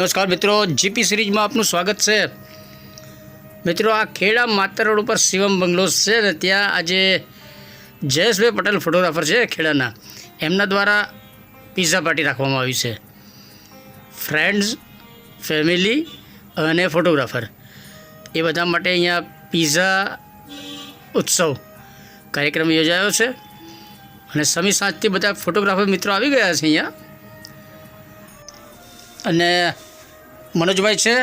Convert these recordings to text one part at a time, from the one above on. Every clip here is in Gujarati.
નમસ્કાર મિત્રો જીપી સિરીઝમાં આપનું સ્વાગત છે. મિત્રો, આ ખેડા માતર રોડ ઉપર શિવમ બંગલોઝ છે ને ત્યાં આજે જયેશભાઈ પટેલ ફોટોગ્રાફર છે ખેડાના. એમના દ્વારા પિઝા પાર્ટી રાખવામાં આવી છે. ફ્રેન્ડ્સ ફેમિલી અને ફોટોગ્રાફર એ બધા માટે અહીંયા પીઝા ઉત્સવ કાર્યક્રમ યોજાયો છે. અને સમી સાંજથી બધા ફોટોગ્રાફર મિત્રો આવી ગયા છે અહીંયા. અને મનોજભાઈ છે.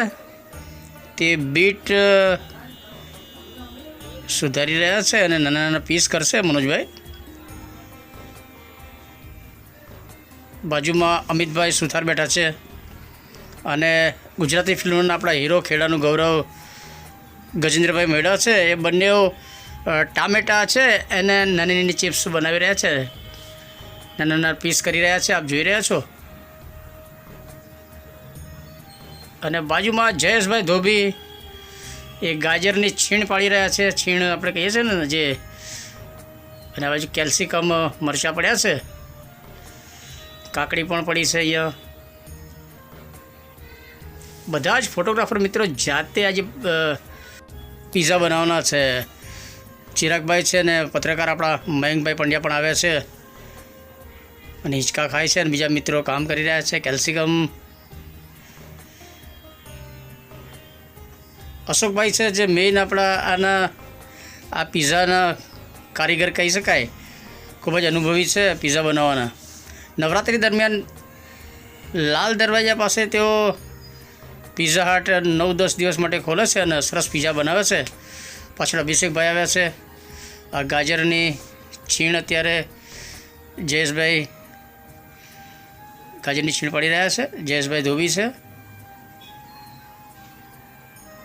તે બીટ સુધારી રહ્યા છે અને નાના નાના પીસ કરશે મનોજભાઈ. બાજુમાં અમિતભાઈ સુથાર બેઠા છે. અને ગુજરાતી ફિલ્મના આપણા હીરો ખેડાનું ગૌરવ ગજેન્દ્રભાઈ મેળા છે. એ બંને ટામેટા છે એને નાની નાની ચિપ્સ બનાવી રહ્યા છે. નાના નાના પીસ કરી રહ્યા છે. આપ જોઈ રહ્યા છો? અને બાજુમાં જયેશભાઈ ધોબી એ ગાજરની છીણ પાડી રહ્યા છે. છીણ આપણે કહીએ છીએ ને જે અને આ બાજુ કેલ્સિકમ મરચાં પડ્યા છે. કાકડી પણ પડી છે અહીંયા. બધા જ ફોટોગ્રાફર મિત્રો જાતે આજે પીઝા બનાવવાના છે. ચિરાગભાઈ છે ને પત્રકાર આપણા મયંકભાઈ પંડ્યા પણ આવ્યા છે. અને હિંચકા ખાય છે અને બીજા મિત્રો કામ કરી રહ્યા છે. કેલ્સિકમ અશોકભાઈ છે, જે મેઇન આપણા આના, આ પિઝાના કારીગર કહી શકાય. ખૂબ જ અનુભવી છે પિઝા બનાવવાના. નવરાત્રિ દરમિયાન લાલ દરવાજા પાસે તેઓ પીઝા હાટ નવ દસ દિવસ માટે ખોલે છે અને સરસ પિઝા બનાવે છે. પાછળ અભિષેકભાઈ આવ્યા છે. આ ગાજરની છીણ અત્યારે જયેશભાઈ ગાજરની છીણ પડી રહ્યા છે. જયેશભાઈ ધોબી છે.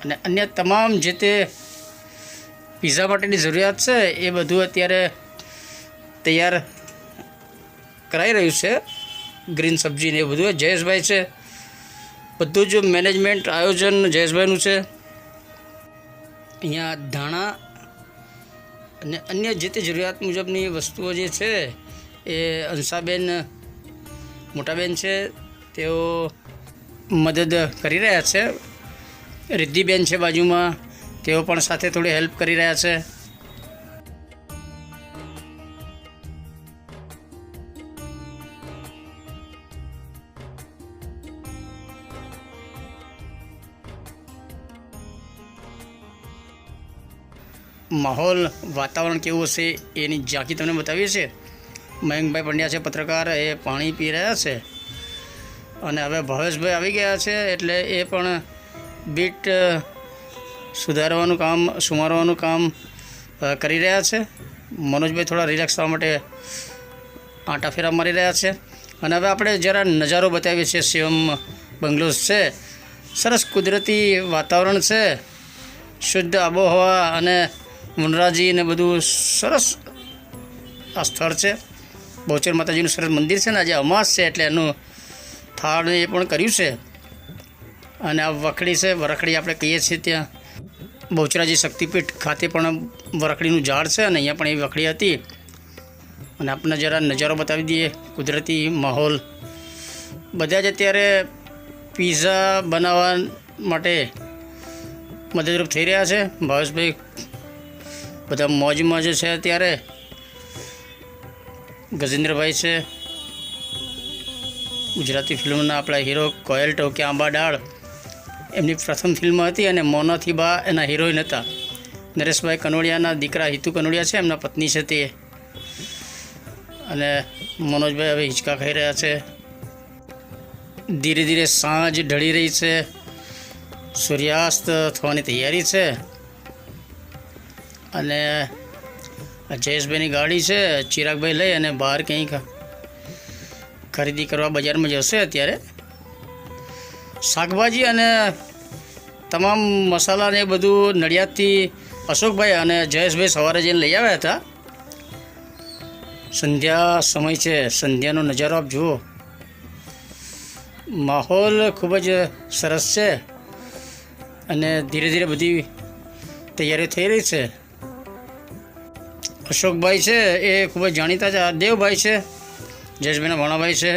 અને અન્ય તમામ જે તે પીઝા માટેની જરૂરિયાત છે, એ બધું અત્યારે તૈયાર કરાઈ રહ્યું છે. ગ્રીન સબ્જી ને એ બધું. જયેશભાઈ છે. બધું જ મેનેજમેન્ટ આયોજન જયેશભાઈનું છે. અહીંયા ધાણા અને અન્ય જે તે જરૂરિયાત મુજબની વસ્તુઓ જે છે, એ અંશાબેન મોટાબેન છે. તેઓ મદદ કરી રહ્યા છે. રિદ્ધિબેન છે બાજુમાં. તેઓ પણ સાથે થોડી હેલ્પ કરી રહ્યા છે. માહોલ, વાતાવરણ કેવું હશે એની ઝાંકી તમને બતાવીએ છીએ. મયંકભાઈ પંડ્યા છે પત્રકાર, એ પાણી પી રહ્યા છે. અને હવે ભાવેશભાઈ આવી ગયા છે એટલે એ પણ બીટ સુધારવાનું કામ, સુમારવાનું કામ કરી રહ્યા છે. મનોજભાઈ થોડા રિલેક્સ થવા માટે આંટા ફેરા મારી રહ્યા છે. અને હવે આપણે જરા નજારો બતાવીએ છીએ. શિવમ બંગલોઝ છે. સરસ કુદરતી વાતાવરણ છે. શુદ્ધ આબોહવા અને મુનરાજી ને બધું સરસ આ સ્થળ છે. બહુચર માતાજીનું સરસ મંદિર છે ને, આજે અમાસ છે એટલે એનું થાળ એ પણ કર્યું છે. અને આ વખડી છે, વરખડી આપણે કહીએ છીએ ત્યાં. બહુચરાજી શક્તિપીઠ ખાતે પણ વરખડીનું ઝાડ છે અને અહીંયા પણ એ વખડી હતી. અને આપણને જરા નજારો બતાવી દઈએ, કુદરતી માહોલ. બધા જ અત્યારે પિઝા બનાવવા માટે મદદરૂપ થઈ રહ્યા છે. ભાવેશભાઈ, બધા મોજ મોજ છે અત્યારે. ગજેન્દ્રભાઈ છે. ગુજરાતી ફિલ્મના આપણા હીરો કોયલ ટોકે આંબા ડાળ. એમની પ્રથમ ફિલ્મ હતી અને મોનાથી બા એના હિરોઈન હતા. નરેશભાઈ કનોડિયાના દીકરા હિતુ કનોડિયા છે, એમના પત્ની છે તે. અને મનોજભાઈ હવે હિંચકા ખાઈ રહ્યા છે. ધીરે ધીરે સાંજ ઢળી રહી છે. સૂર્યાસ્ત થવાની તૈયારી છે. અને જયેશભાઈની ગાડી છે, ચિરાગભાઈ લઈ અને બહાર કંઈક ખરીદી કરવા બજારમાં જશે અત્યારે. શાકભાજી અને તમામ મસાલા ને એ બધું નડિયાદથી અશોકભાઈ અને જયેશભાઈ સવારે જઈને લઈ આવ્યા હતા. સંધ્યા સમય છે, સંધ્યાનો નજારો આપ જુઓ. માહોલ ખૂબ જ સરસ છે અને ધીરે ધીરે બધી તૈયારીઓ થઈ રહી છે. અશોકભાઈ છે એ ખૂબ જ જાણીતા છે દેવભાઈ છે, જયેશભાઈના ભાણાભાઈ છે.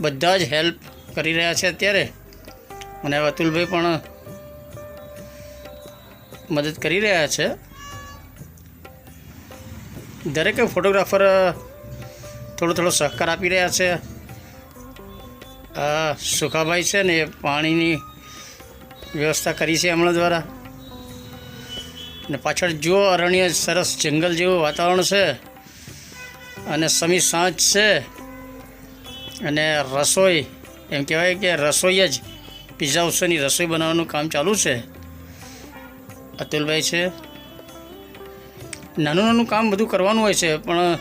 બધા જ હેલ્પ કરી રહ્યા છે અત્યારે. અને અતુલભાઈ પણ મદદ કરી રહ્યા છે. દરેક ફોટોગ્રાફર થોડો થોડો સહકાર આપી રહ્યા છે. આ સુખાભાઈ છે ને એ પાણીની વ્યવસ્થા કરી છે હમણાં દ્વારા. અને પાછળ જુઓ, અરણ્ય સરસ જંગલ જેવું વાતાવરણ છે. અને સમી સાંજ છે. અને રસોઈ એમ કહેવાય કે રસોઈ જ પિઝા ઉત્સવની રસોઈ બનાવવાનું કામ ચાલુ છે. અતુલભાઈ છે. નાનું નાનું કામ બધું કરવાનું હોય છે, પણ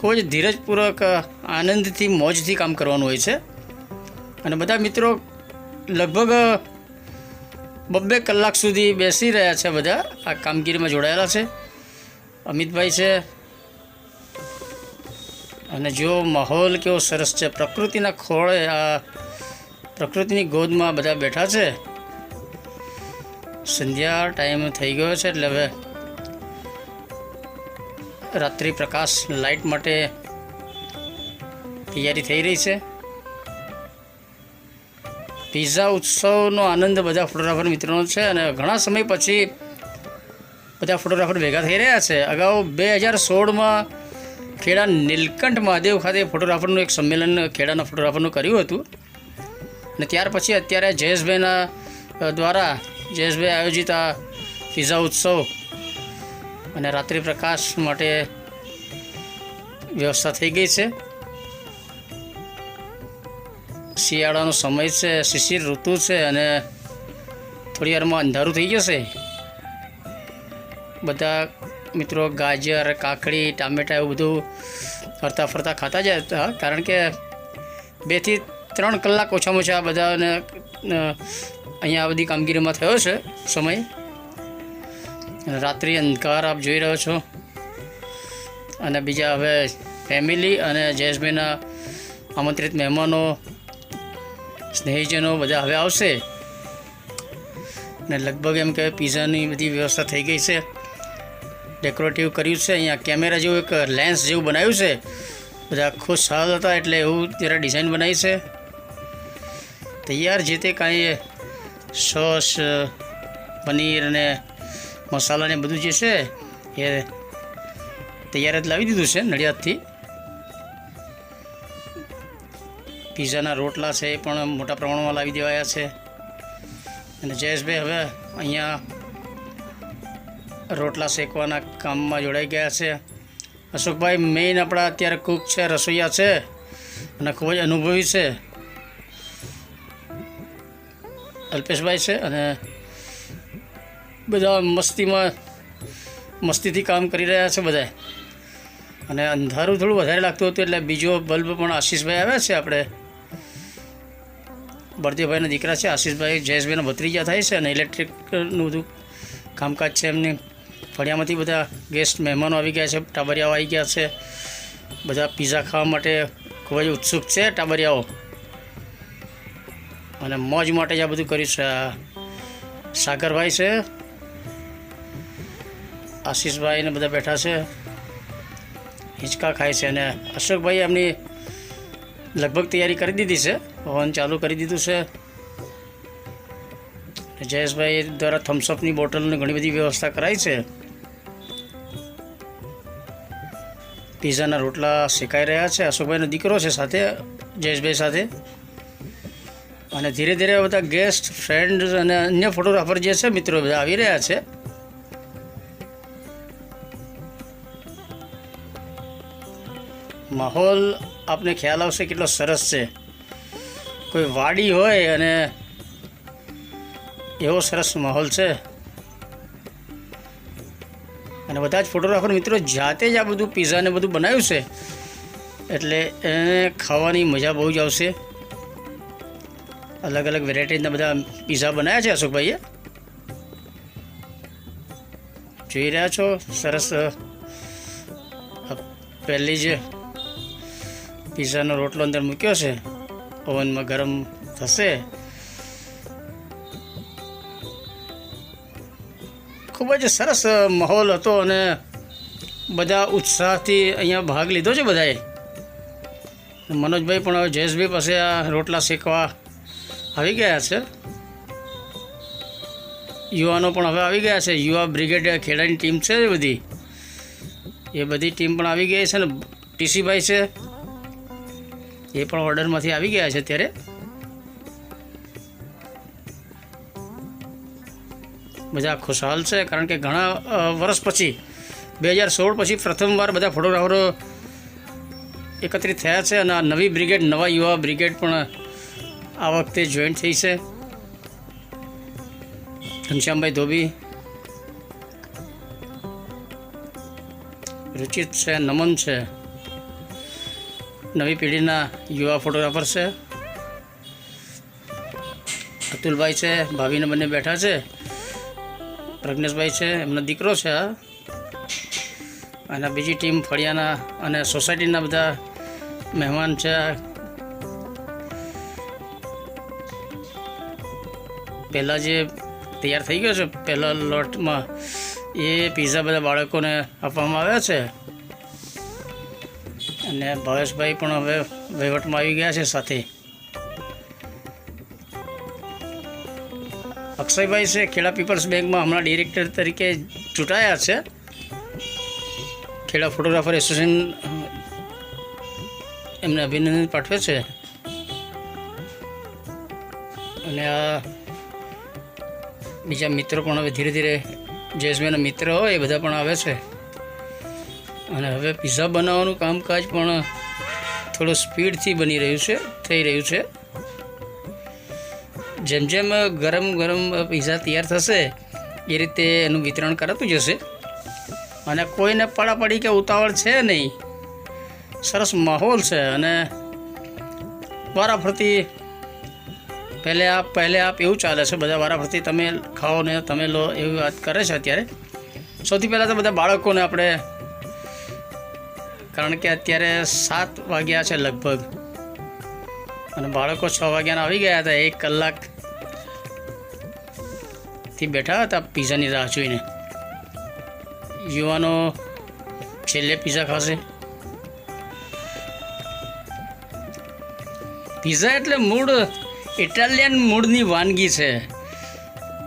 ખૂબ જ ધીરજપૂર્વક આનંદથી, મોજથી કામ કરવાનું હોય છે. અને બધા મિત્રો લગભગ બબ્બે કલાક સુધી બેસી રહ્યા છે બધા. આ કામગીરીમાં જોડાયેલા છે. અમિતભાઈ છે. અને જો માહોલ કેવો સરસ છે, પ્રકૃતિના ખોળે આ પ્રકૃતિની ગોદમાં બધા બેઠા છે. સંધ્યા ટાઈમ થઈ ગયો છે એટલે હવે રાત્રિ પ્રકાશ લાઇટ માટે તૈયારી થઈ રહી છે. પિઝા ઉત્સવનો આનંદ બધા ફોટોગ્રાફર મિત્રોનો છે અને ઘણા સમય પછી બધા ફોટોગ્રાફર ભેગા થઈ રહ્યા છે. અગાઉ બે હજાર સોળમાં ખેડા નીલકંઠ મહાદેવ ખાતે ફોટોગ્રાફરનું એક સંમેલન ખેડાના ફોટોગ્રાફરનું કર્યું હતું. અને ત્યાર પછી અત્યારે જયેશભાઈના દ્વારા જયેશભાઈ આયોજિત આ પીઝા ઉત્સવ અને રાત્રિ પ્રકાશ માટે વ્યવસ્થા થઈ ગઈ છે. શિયાળાનો સમય છે, શિશિર ઋતુ છે અને થોડી વારમાં અંધારું થઈ જશે. બધા મિત્રો, ગાજર, કાકડી, ટામેટા એવું બધું ફરતા ફરતા ખાતા જ હતા કારણ કે બેથી ત્રણ કલાક ઓછામાં ઓછા બધાને અહીંયા આ બધી કામગીરીમાં થયો છે સમય. રાત્રિ અંધકાર આપ જોઈ રહ્યો છો. અને બીજા હવે ફેમિલી અને જયેશભાઈના આમંત્રિત મહેમાનો, સ્નેહીજનો બધા હવે આવશે. ને લગભગ એમ કે પીઝાની બધી વ્યવસ્થા થઈ ગઈ છે. ડેકોરેટિવ કર્યું છે. અહીંયા કેમેરા જેવું એક લેન્સ જેવું બનાવ્યું છે. બધા ખુશ હાલ હતા એટલે એવું જરા ડિઝાઇન બનાવી છે. તૈયાર જે તે કાંઈ સોસ, પનીર અને મસાલા ને બધું જે છે એ તૈયાર જ લાવી દીધું છે નડિયાદથી. પીઝાના રોટલા છે એ પણ મોટા પ્રમાણમાં લાવી દેવાયા છે. અને જયેશભાઈ હવે અહીંયા રોટલા શેકવાના કામમાં જોડાઈ ગયા છે. અશોકભાઈ મેઇન આપણા અત્યારે કૂક છે, રસોઈયા છે અને ખૂબ જ અનુભવી છે. અલ્પેશભાઈ છે અને બધા મસ્તીમાં, મસ્તીથી કામ કરી રહ્યા છે બધા અને અંધારું થોડું વધારે લાગતું હતું એટલે બીજો બલ્બ પણ આશીષભાઈ આવ્યા છે આપણે. ભરતીભાઈના દીકરા છે, આશીષભાઈ જયેશભાઈના ભત્રીજા થાય છે અને ઇલેક્ટ્રિકનું બધું કામકાજ છે એમની. ફળિયામાંથી બધા ગેસ્ટ મહેમાનો આવી ગયા છે, ટાબરિયાઓ આવી ગયા છે. બધા પીઝા ખાવા માટે ખૂબ જ ઉત્સુક છે ટાબરિયાઓ. અને મોજ માટે જ આ બધું કર્યું છે. સાગરભાઈ છે, આશીષભાઈ ને બધા બેઠા છે. હિંચકા ખાય છે અને અશોકભાઈ એમની લગભગ તૈયારી કરી દીધી છે હવન ચાલુ કરી દીધું છે. જયેશભાઈ દ્વારા થમ્સઅપની બોટલની ઘણી બધી વ્યવસ્થા કરાઈ છે. પીઝાના રોટલા શેકાઈ રહ્યા છે. અશોકભાઈનો દીકરો છે સાથે, જયેશભાઈ સાથે. અને ધીરે ધીરે બધા ગેસ્ટ ફ્રેન્ડ અને અન્ય ફોટોગ્રાફર જે છે મિત્રો, બધા આવી રહ્યા છે. માહોલ આપને ખ્યાલ આવશે કેટલો સરસ છે. કોઈ વાડી હોય અને એવો સરસ માહોલ છે. અને બધા જ ફોટોગ્રાફર મિત્રો જાતે જ આ બધું પીઝાને બધું બનાવ્યું છે. એટલે એને ખાવાની મજા બહુ જ આવશે. અલગ અલગ વેરાયટીના બધા પીઝા બનાવ્યા છે અશોકભાઈએ. જોઈ રહ્યા છો? સરસ પહેલી જ પીઝાનો રોટલો અંદર મૂક્યો છે. ઓવનમાં ગરમ થશે. ખૂબ જ સરસ માહોલ હતો અને બધા ઉત્સાહથી અહીંયા ભાગ લીધો છે બધાએ. મનોજભાઈ પણ હવે જયેશભાઈ પાસે આ રોટલા શેકવા આવી ગયા છે. યુવાનો પણ હવે આવી ગયા છે. યુવા બ્રિગેડ ખેડાની ટીમ છે બધી. એ બધી ટીમ પણ આવી ગઈ છે ને, ટીસીભાઈ છે, એ પણ ઓર્ડરમાંથી આવી ગયા છે અત્યારે. બધા ખુશહાલ છે, કારણ કે ઘણા વર્ષ પછી, બે હજાર સોળ પછી પ્રથમવાર બધા ફોટોગ્રાફરો એકત્રિત થયા છે અને આ નવી બ્રિગેડ, નવા યુવા બ્રિગેડ પણ આ વખતે જોઈન્ટ થઈ છે. ઘનશ્યામભાઈ ધોબી, રુચિત છે, નમન છે. નવી પેઢીના યુવા ફોટોગ્રાફર છે. અતુલભાઈ છે, ભાભીને બંને બેઠા છે. પ્રજ્ઞેશભાઈ છે, એમનો દીકરો છે અને બીજી ટીમ ફળિયાના અને સોસાયટીના બધા મહેમાન છે પહેલાં જે તૈયાર થઈ ગયો છે, પહેલાં લોટમાં એ પીઝા બધા બાળકોને આપવામાં આવ્યા છે. અને ભાવેશભાઈ પણ હવે વહીવટમાં આવી ગયા છે સાથે. અક્ષયભાઈ છે, ખેડા પીપલ્સ બેંકમાં હમણાં ડિરેક્ટર તરીકે ચૂંટાયા છે. ખેડા ફોટોગ્રાફર એસોસિએશન એમને અભિનંદન પાઠવે છે. અને આ બીજા મિત્રો પણ હવે ધીરે ધીરે જયેશભાઈના મિત્ર હોય એ બધા પણ આવે છે. અને હવે પીઝા બનાવવાનું કામકાજ પણ થોડું સ્પીડથી બની રહ્યું છે, થઈ રહ્યું છે. જેમ જેમ ગરમ ગરમ પીઝા તૈયાર થશે, એ રીતે એનું વિતરણ કરાતું જશે. અને કોઈને પડાપડી કે ઉતાવળ છે નહીં. સરસ માહોલ છે અને વારાફરતી પહેલે આપ પહેલે આપ એવું ચાલે છે, બધા વારાફરતી તમે ખાઓ ને તમે લો એવી વાત કરે છે અત્યારે. સૌથી પહેલાં તો બધા બાળકોને આપણે, કારણ કે અત્યારે સાત વાગ્યા છે લગભગ. અને બાળકો છ વાગ્યાના આવી ગયા હતા, એક કલાક થી બેઠા હતા પીઝાની રાહ જોઈને. યુવાનો છેલ્લે પીઝા ખાશે. પીઝા એટલે મૂળ, ઇટાલિયન મૂળની વાનગી છે.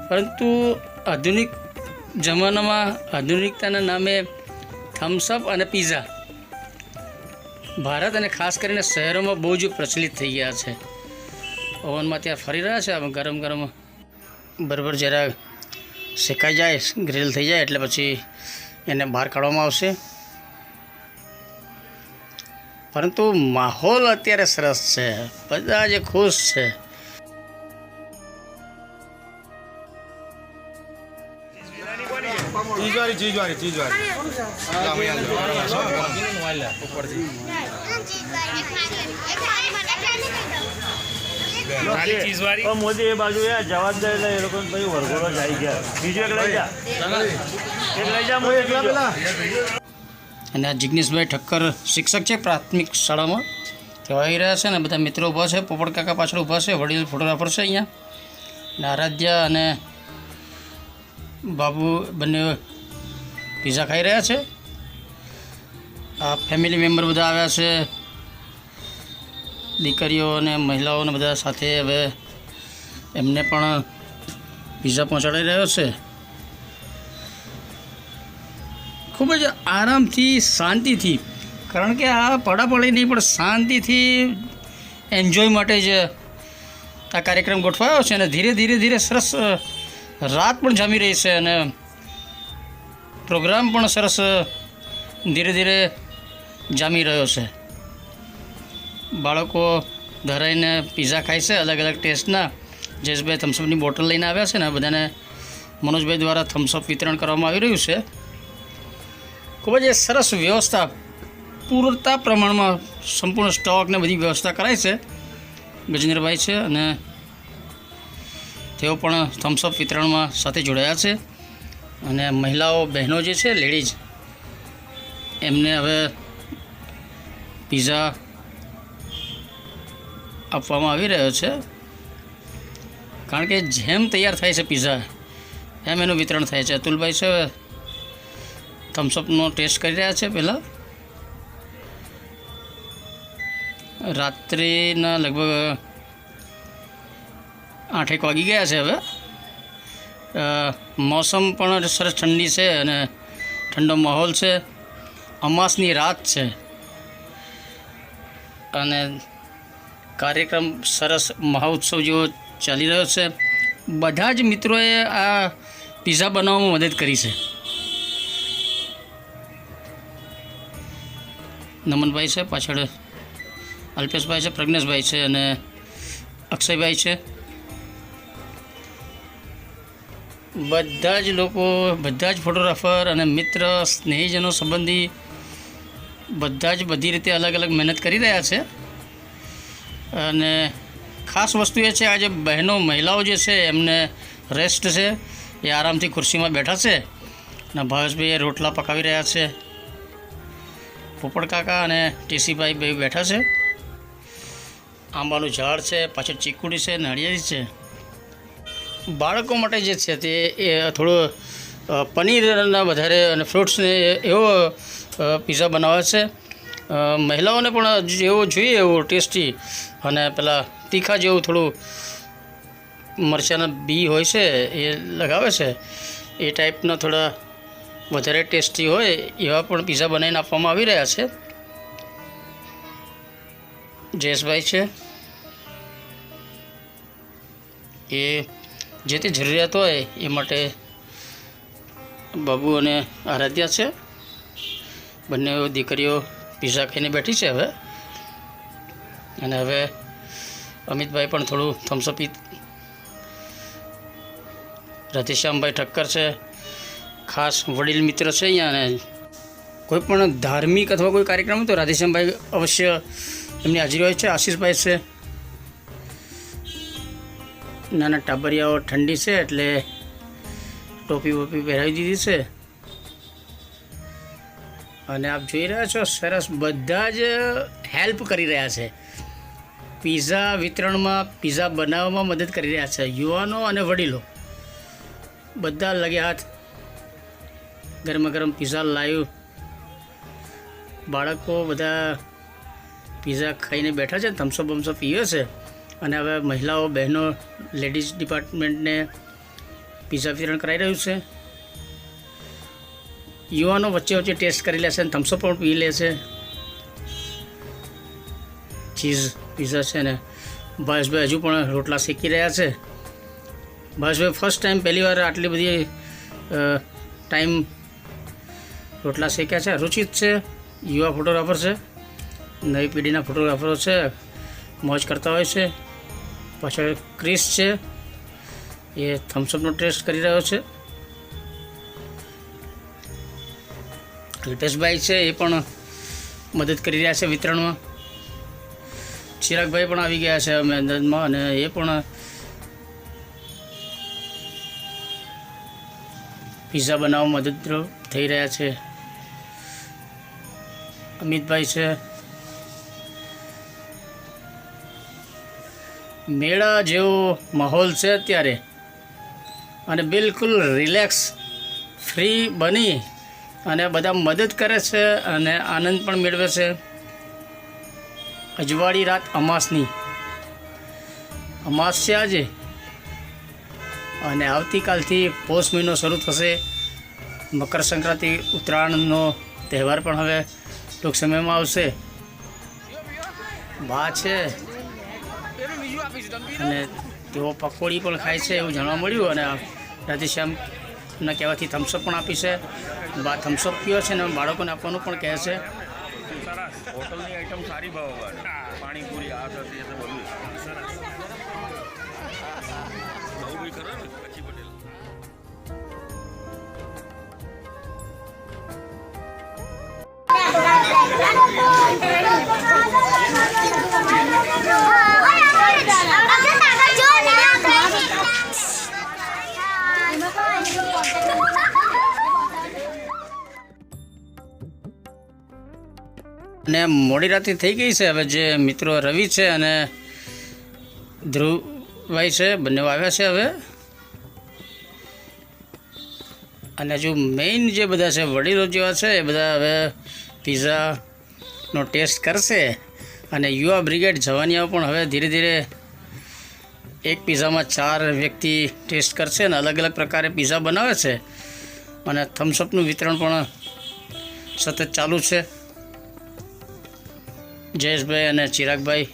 પરંતુ આધુનિક જમાનામાં આધુનિકતાના નામે થમ્સઅપ અને પીઝા ભારત અને ખાસ કરીને શહેરોમાં બહુ જ પ્રચલિત થઈ ગયા છે. ઓવનમાં ત્યાં ફરી રહ્યા છે ગરમ ગરમ બરાબર જરા શેકાઈ જાય ગ્રીલ થઈ જાય એટલે પછી એને બહાર કાઢવામાં આવશે. પરંતુ માહોલ અત્યારે સરસ છે બધા જે ખુશ છે. ચીજવાળી ચીજવાળી ચીજવાળી ખાલી ચીઝવાળી પણ મોદી એ બાજુ યાર જવા જ એ લોકો પછી વરઘોડો જાય ગયા. બીજું એક લઈ જા. એક લઈ જા મોદી બીજો. અને આ જિગ્નેશભાઈ ઠક્કર શિક્ષક છે પ્રાથમિક શાળામાં. આવી રહ્યા છે ને બધા મિત્રો ઊભા છે પોપટ કાકા પાછળ ઊભા છે વડીલ ફોટોગ્રાફર છે અહીંયા. અને આરાધ્યા અને બાબુ બંને પીઝા ખાઈ રહ્યા છે. આ ફેમિલી મેમ્બર બધા આવ્યા છે. દીકરીઓ અને મહિલાઓને બધા સાથે હવે એમને પણ પીઝા પહોંચાડી રહ્યો છે. ખૂબ જ આરામથી, શાંતિથી, કારણ કે આ પડાપડી નહીં, પણ શાંતિથી એન્જોય માટે જ આ કાર્યક્રમ ગોઠવાયો છે અને ધીરે ધીરે ધીરે સરસ રાત પણ જામી રહી છે અને પ્રોગ્રામ પણ સરસ ધીરે ધીરે જામી રહ્યો છે. બાળકો ધરાઈને પીઝા ખાય છે, અલગ અલગ ટેસ્ટના જયેશભાઈ થમ્સઅપની બોટલ લઈને આવ્યા છે ને બધાને મનોજભાઈ દ્વારા થમ્સઅપ વિતરણ કરવામાં આવી રહ્યું છે. ખૂબ જ સરસ વ્યવસ્થા, પૂરતા પ્રમાણમાં સંપૂર્ણ સ્ટોકને બધી વ્યવસ્થા કરાય છે. ગજેન્દ્રભાઈ છે અને તેઓ પણ થમ્સઅપ વિતરણમાં સાથે જોડાયા છે. અને મહિલાઓ, બહેનો જે છે લેડીઝ એમને હવે પીઝા આપવામાં આવી રહ્યો છે. કારણ કે જેમ તૈયાર થાય છે પીઝા એમ એનું વિતરણ થાય છે. અતુલભાઈ છે થમ્સઅપનો ટેસ્ટ કરી રહ્યા છે પહેલાં. રાત્રિના લગભગ આઠેક વાગી ગયા છે હવે. મોસમ પણ સરસ ઠંડી છે અને ઠંડો માહોલ છે. અમાસની રાત છે. અને કાર્યક્રમ સરસ મહોત્સવ જેવો ચાલી રહ્યો છે. બધા જ મિત્રોએ આ પીઝા બનાવવામાં મદદ કરી છે. નમનભાઈ છે, પાછળ અલ્પેશભાઈ છે, પ્રજ્ઞેશભાઈ છે અને અક્ષયભાઈ છે. બધા જ લોકો, બધા જ ફોટોગ્રાફર અને મિત્ર, સ્નેહીજનો સંબંધી બધા જ બધી રીતે અલગ અલગ મહેનત કરી રહ્યા છે. અને ખાસ વસ્તુ એ છે, આજે બહેનો મહિલાઓ જે છે, એમને રેસ્ટ છે, એ આરામથી ખુરશીમાં બેઠા છે. અને ભાવેશભાઈ રોટલા પકાવી રહ્યા છે. પોપડ કાકા અને ટીસીભાઈ બે બેઠા છે. આંબાનું ઝાડ છે, પાછળ ચીકુડી છે, નાળિયેરી છે. બાળકો માટે જે છે, તે એ થોડું પનીરના વધારે અને ફ્રૂટ્સને એવો પીઝા બનાવે છે. મહિલાઓને પણ જેવો જોઈએ એવો ટેસ્ટી અને પેલા તીખા જેવું થોડું મરચાંના બી હોય છે એ લગાવે છે, એ ટાઈપના થોડા વધારે ટેસ્ટી હોય એવા પણ પીઝા બનાવીને આપવામાં આવી રહ્યા છે. જયેશભાઈ છે. એ જે તે જરૂરિયાત હોય એ માટે બાબુ અને આરાધ્યા છે. બંને દીકરીઓ પીઝા ખાઈને બેઠી છે હવે. અને હવે અમિતભાઈ પણ થોડું થમ્સઅપ રતિશ્યામભાઈ ઠક્કર છે, ખાસ વડીલ મિત્ર છે અહીંયા અને કોઈ પણ ધાર્મિક અથવા કોઈ કાર્યક્રમ તો રાધેશ્યામભાઈ અવશ્ય એમની હાજરી હોય છે, આશીષભાઈ છે. નાના ટાબરિયાઓ ઠંડી છે એટલે ટોપી વોપી પહેરાવી દીધી છે. અને આપ જોઈ રહ્યા છો, સરસ બધા જ હેલ્પ કરી રહ્યા છે. પીઝા વિતરણમાં, પીઝા બનાવવામાં મદદ કરી રહ્યા છે. યુવાનો અને વડીલો, બધા લગે હાથ ગરમા ગરમ પીઝા લાઈવ બાળકો બધા પીઝા ખાઈને બેઠા છે, થમસો બમસો પીવે છે. અને હવે મહિલાઓ, બહેનો, લેડીઝ ડિપાર્ટમેન્ટને પીઝા વિતરણ કરાઈ રહ્યું છે. યુવાનો વચ્ચે વચ્ચે ટેસ્ટ કરી લેશે અને થમ્સઅપ પણ પી લે છે ચીઝ પીઝા છે ને. ભાવેશભાઈ હજુ પણ રોટલા શેકી રહ્યા છે. ભાવેશભાઈ ફર્સ્ટ ટાઈમ પહેલી વાર આટલી બધી ટાઈમ રોટલા શેક્યા છે. રુચિત છે, યુવા ફોટોગ્રાફર છે, નવી પેઢીના ફોટોગ્રાફરો છે, મોજ કરતા હોય છે. પાછળ ક્રિસ છે, એ થમ્સઅપનો ટેસ્ટ કરી રહ્યો છે. અલ્પેશભાઈ છે, એ પણ મદદ કરી રહ્યા છે વિતરણમાં. ચિરાગભાઈ પણ આવી ગયા છે મહેનતમાં અને એ પણ પીઝા બનાવવા મદદરૂપ થઈ રહ્યા છે. અમિતભાઈ છે. મેળા જેવો માહોલ છે અત્યારે. અને બિલકુલ રિલેક્સ, ફ્રી બની અને બધા મદદ કરે છે અને આનંદ પણ મેળવે છે. અજવાળી રાત અમાસની. અમાસ છે આજે. અને આવતીકાલથી પોષ મહિનો શરૂ થશે. મકર સંક્રાંતિ, ઉત્તરાયણનો તહેવાર પણ હવે ટૂંક સમયમાં આવશે. બા છે. અને તેઓ પકોડી પણ ખાય છે એવું જાણવા મળ્યું અને રાધેશ્યામના કહેવાથી થમ્સઅપ પણ આપી છે. થમ્સઅપ પીવે છે ને બાળકોને આપવાનું પણ કહે છે. હોટલની આઈટમ સારી ભાવ પાણીપુરી, આ થતી અને મોડી રાતે થઈ ગઈ છે. હવે જે મિત્રો રવિ છે અને ધ્રુવભાઈ છે, બંને આવ્યા છે હવે. અને હજુ મેઇન જે બધા છે, વડીલો જેવા છે, એ બધા હવે પીઝાનો ટેસ્ટ કરશે. અને યુવા બ્રિગેડ જવાનીઓ પણ હવે ધીરે ધીરે એક પીઝામાં ચાર વ્યક્તિ ટેસ્ટ કરશે અને અલગ અલગ પ્રકારે પીઝા બનાવે છે. અને થમ્સઅપનું વિતરણ પણ સતત ચાલુ છે. જયેશભાઈ અને ચિરાગભાઈ.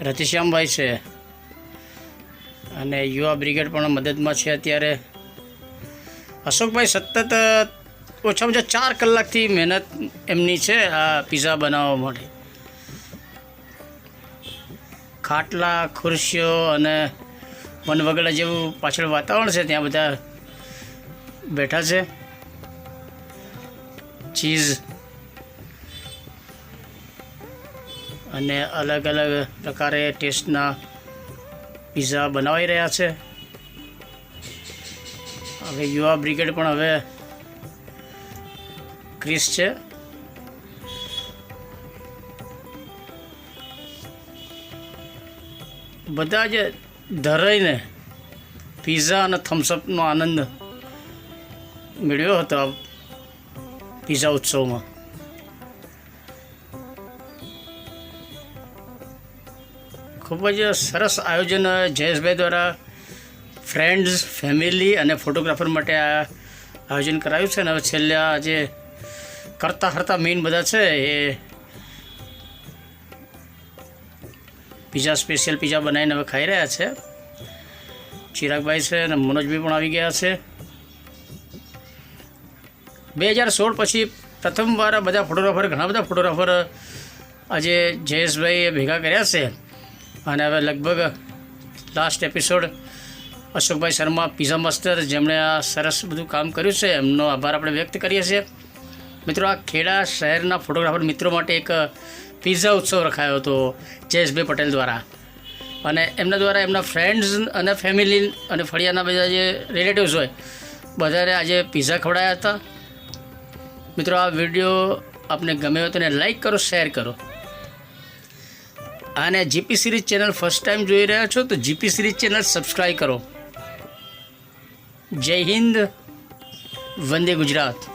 રતિશ્યામભાઈ છે. અને યુવા બ્રિગેડ પણ મદદમાં છે અત્યારે. અશોકભાઈ સતત ઓછામાં ઓછા ચાર કલાકથી મહેનત એમની છે આ પીઝા બનાવવા માટે. ખાટલા, ખુરશીઓ અને વનવગડા જેવું પાછળ વાતાવરણ છે, ત્યાં બધા બેઠા છે. ચીઝ અને અલગ અલગ પ્રકારે ટેસ્ટના પીઝા બનાવાઈ રહ્યા છે. હવે યુવા બ્રિગેડ પણ હવે ક્રિસ છે. બધા જ ધરાઈને પીઝા અને થમ્સઅપનો આનંદ મેળવ્યો હતો પીઝા ઉત્સવમાં. ખૂબ જ સરસ આયોજન, જયેશભાઈ દ્વારા ફ્રેન્ડ્સ ફેમિલી અને ફોટોગ્રાફર માટે આ આયોજન કરાયું છે. અને હવે છેલ્લા જે કરતા હરતા મેઇન બધા છે એ પીઝા સ્પેશિયલ પીઝા બનાવીને હવે ખાઈ રહ્યા છે. ચિરાગભાઈ છે અને મનોજભાઈ પણ આવી ગયા છે. બે હજાર સોળ પછી પ્રથમવાર બધા ફોટોગ્રાફર ઘણા બધા ફોટોગ્રાફર આજે જયેશભાઈએ ભેગા કર્યા છે. અને હવે લગભગ લાસ્ટ એપિસોડ અશોકભાઈ શર્મા પીઝા માસ્ટર જેમણે આ સરસ બધું કામ કર્યું છે, એમનો આભાર આપણે વ્યક્ત કરીએ છીએ. મિત્રો, આ ખેડા શહેરના ફોટોગ્રાફર મિત્રો માટે એક પીઝા ઉત્સવ રખાયો હતો જયેશભાઈ પટેલ દ્વારા. અને એમના દ્વારા એમના ફ્રેન્ડ્સ અને ફેમિલી અને ફળિયાના બધા જે રિલેટિવ્સ હોય, બધાને આજે પીઝા ખવડાયા હતા. મિત્રો, આ વીડિયો આપને ગમે હોય તો એને લાઈક કરો શેર કરો. અને GP series channel first time જોઈ રહ્યા છો તો જીપી સિરીઝ ચેનલ સબસ્ક્રાઈબ કરો. જય હિન્દ. વંદે ગુજરાત.